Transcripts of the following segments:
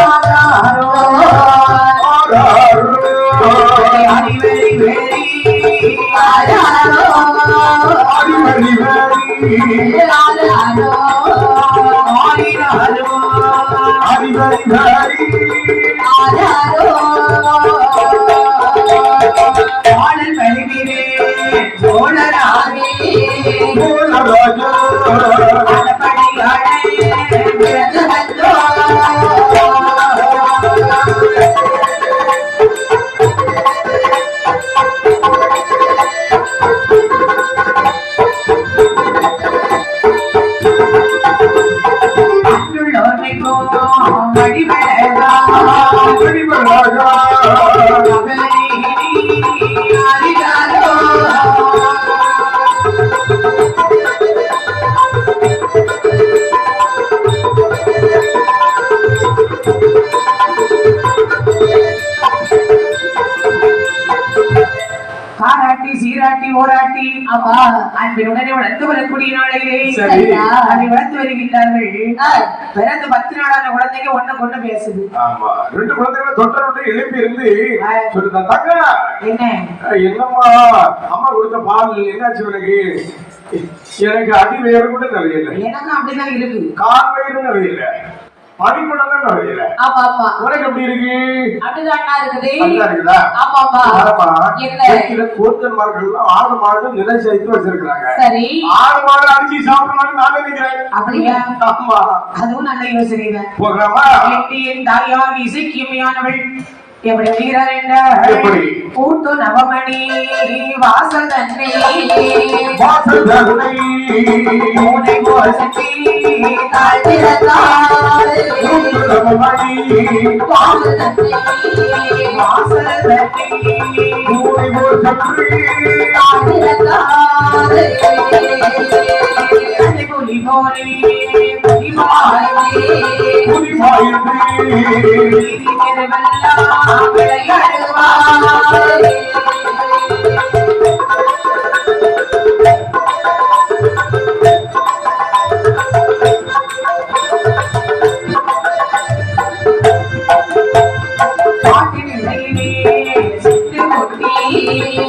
ஆராரோ ஆராரோ. அடி வெரி வெரி ஆராரோ அடிவடி வேடி. அன்றுள்ளோர்மை போம் சீராட்டி ஓராட்டி அப்பா அன்பினுடனே வளர்த்து வரக்கூடிய நாளையிலே. அதை வளர்த்து வருகின்றார்கள். பிறந்து பத்து நாளான குழந்தைங்க ஒண்ணு கொண்டு பேசுது. ஆமா. ரெண்டு குழந்தைகளை தொட்ட விட்டு எழுப்பி இருந்து சொல்லுதா தங்க என்ன? என்னம்மா? அம்மா கொடுத்த பால் என்னாச்சு உனக்கு? எனக்கு அடி வேறு கூட நிறைய இல்லை. எனக்கும் அப்படிதான் இருக்குது கால் வயிறு நிறைய இல்லை. ஆமா ஆமா. உனக்கு எப்படி இருக்கு? கூத்தன்மார்கள் ஆடு மாடு நிலை சேர்த்து வச்சிருக்கிறாங்க. சரி. ஆடு மாடு அடிச்சு சாப்பிடணும்னு நான் நினைக்கிறேன் அப்படியா? ஆமா. அதுவும் நல்ல யோசனை தான் என் தாயார் இசைக்கியமையானவள் எப்படி வருகிறார்? என்றால் கூட்டு நவமணி வாசல் தன்னை வாசல் தன்னை கோசத்தி நவமணி. தன்னை தன்னை புலி போலே புலி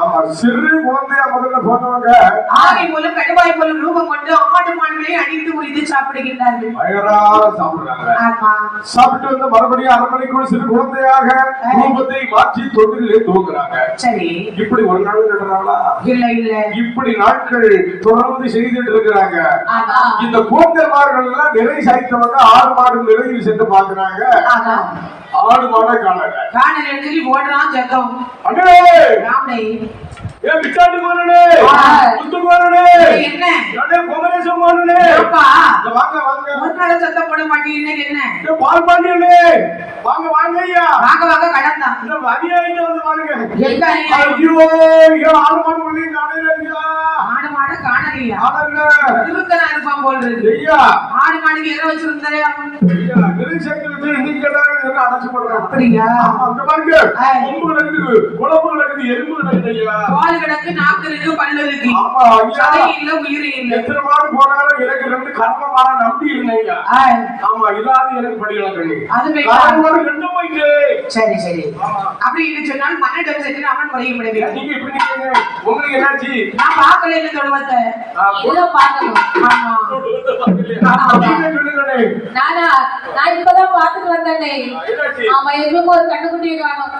ஆமா சிறு குழந்தையா முதல்ல போனவங்க ஆகை போலும் கடுவாய் போலும் ரூபம் கொண்டு ஆடு மாடுகளை அடித்து உரித்து சாப்பிடுகின்றார்கள். வயறார சாப்பிடுறாங்க. சாப்பிட்டு வந்து மறுபடியும் அரை மணிக்குள் சிறு குழந்தையாக ரூபத்தை மாற்றி தொட்டிலே தூக்குறாங்க சரி. இப்படி ஒரு நாள் இல்ல இல்ல. இப்படி நாட்கள் தொடர்ந்து செய்துட்டு இருக்கிறாங்க. இந்த கூந்தல்மார்கள் எல்லாம் நிறை சாய்த்தவங்க ஆடு மாடு நிறையில் சென்று பாக்குறாங்க ஆடு மாட காணல. காணல் ஓடுறான் ஜக்கம் அண்ணே! ராமனை ஏ விட்டாட்டு மாறனே. முத்து மாறனே. என்ன? அண்ணே குமரேசம் மாறனே. இங்க வாங்க வாங்க. நாள் சத்தம் போட மாட்டீங்க என்ன? ஏ, பால் பாண்டியனே. வாங்க வாங்க ஐயா. வாங்க வாங்க கடந்தான் இந்த மதியம் இங்க வந்து பாருங்க. எங்க ஐயா? ஐயோ ஆடு மாடு பண்ணி காணையில ஐயா ஆடு மாடு காணலையா? ஆடல்ல திருக்கனா இருப்பான் போல் இருக்கு. ஐயா ஆடு மாடுக்கு எதை வச்சிருந்தாரே அப்படியா. கொம்பு கிடக்குது குழம்பு கிடக்குது எறும்பு கிடக்குது ஐயா. பால் கிடக்கு நாக்கு இருக்கு பல்லு இருக்கு ஆமா ஐயா. சதை இல்ல உயிர் இல்ல. எத்தனை மாடு போனாலும் எனக்கு ரெண்டு கர்மமான நம்பி ஆ, ஆமா இல்லாத எனக்கு படிக்கலாம் அது ரெண்டு போயிட்டு. சரி சரி. அப்படின்னு சொன்னால் மன்னிடம் சென்று அம்மன் முறைய முடியவில்லை நீங்க இப்படி உங்களுக்கு என்னாச்சு? நான் பார்க்கல இந்த தொழுவத்தை. பார்க்கணும். நானா நான் இப்பதான் பாத்துட்டு வந்தேனே. ஆமா எங்களுக்கு ஒரு கண்ணுக்குட்டியை காணும்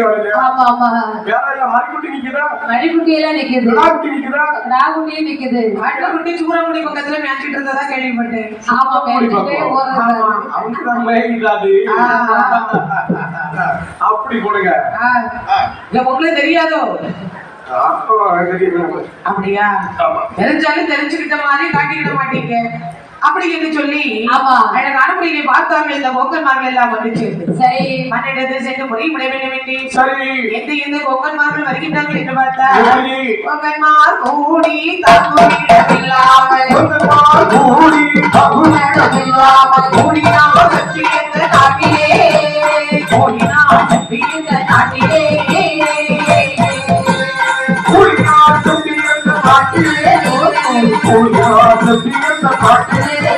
வரல ஆமா ஆமா. வேற எல்லாம் மாறிக்குட்டி நிக்குதா நிக்குது. விழாக்குட்டி நிக்குதா? ராகுட்டியும் நிக்குது. அட்டக்குட்டி சூறாமுடி பக்கத்துல மேய்ச்சிட்டு இருந்ததா கேள்விப்பட்டேன். ஆமா மேலே போறது ஆமா. அவங்க தான் மயங்கிட்டாது அப்படி போடுங்க. ஆ, இல்ல உங்களுக்கு தெரியாதோ? அப்போ தெரியுது. அப்படியா? தெரிஞ்சாலும் தெரிஞ்சுக்கிட்ட மாதிரி காட்டிக்கிட மாட்டீங்க. அப்படி என்று சொல்லி ஆமா. எனக்கு அனுமதியை பார்த்தார்கள். இந்த போக்கன்மார்கள் எல்லாம் வந்துச்சு சரி. மன்னிடத்தை சென்று முறை முறை வேண்டும் என்று. சரி. எந்த எந்த போக்கன்மார்கள் வருகின்றார்கள் என்று பார்த்தா எப்படி? போக்கன்மார் கூடி தங்குமிடமில்லாமல் கூடி தங்குமிடமில்லாமல். நாட்டிலே. நாட்டிலே. கூடினார் என்ற கூடினார் என்ற பாட்டிலே